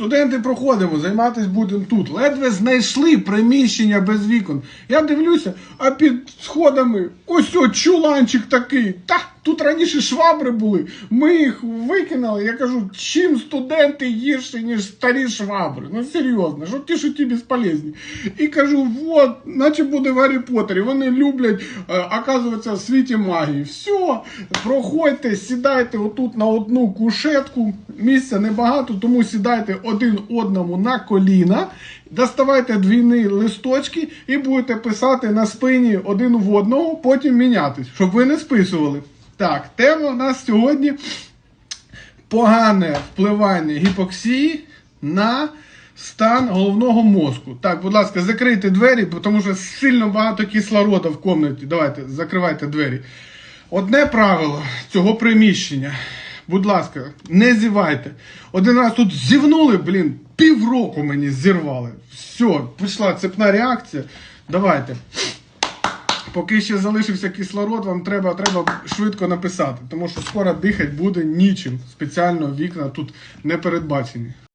Студенти проходимо, займатися будемо тут. Ледве знайшли приміщення без вікон. Я дивлюся, а під сходами ось о, чуланчик такий. Та тут раніше швабри були. Ми їх викинули. Я кажу, чим студенти гірші, ніж старі швабри. Ну серйозно, що ті, що ті безполезні. І кажу, от, наче буде в Гаррі Поттері. Вони люблять, е, оказується, в світі магії. Все, проходьте, сідайте отут на одну кушетку. Місця небагато, тому сідайте один одному на коліна. Доставайте двійні листочки і будете писати на спині один в одного, потім мінятись, щоб ви не списували. Так, тема у нас сьогодні погане впливання гіпоксії на стан головного мозку. Так, будь ласка, закрийте двері, тому що сильно багато кислорода в кімнаті. Давайте, закривайте двері. Одне правило цього приміщення. Будь ласка, не зівайте. Один раз тут зівнули, блін, півроку мені зірвали. Все, пішла цепна реакція. Давайте. Поки ще залишився кислород, вам треба, треба швидко написати, тому що скоро дихати буде нічим. Спеціально вікна тут не передбачені.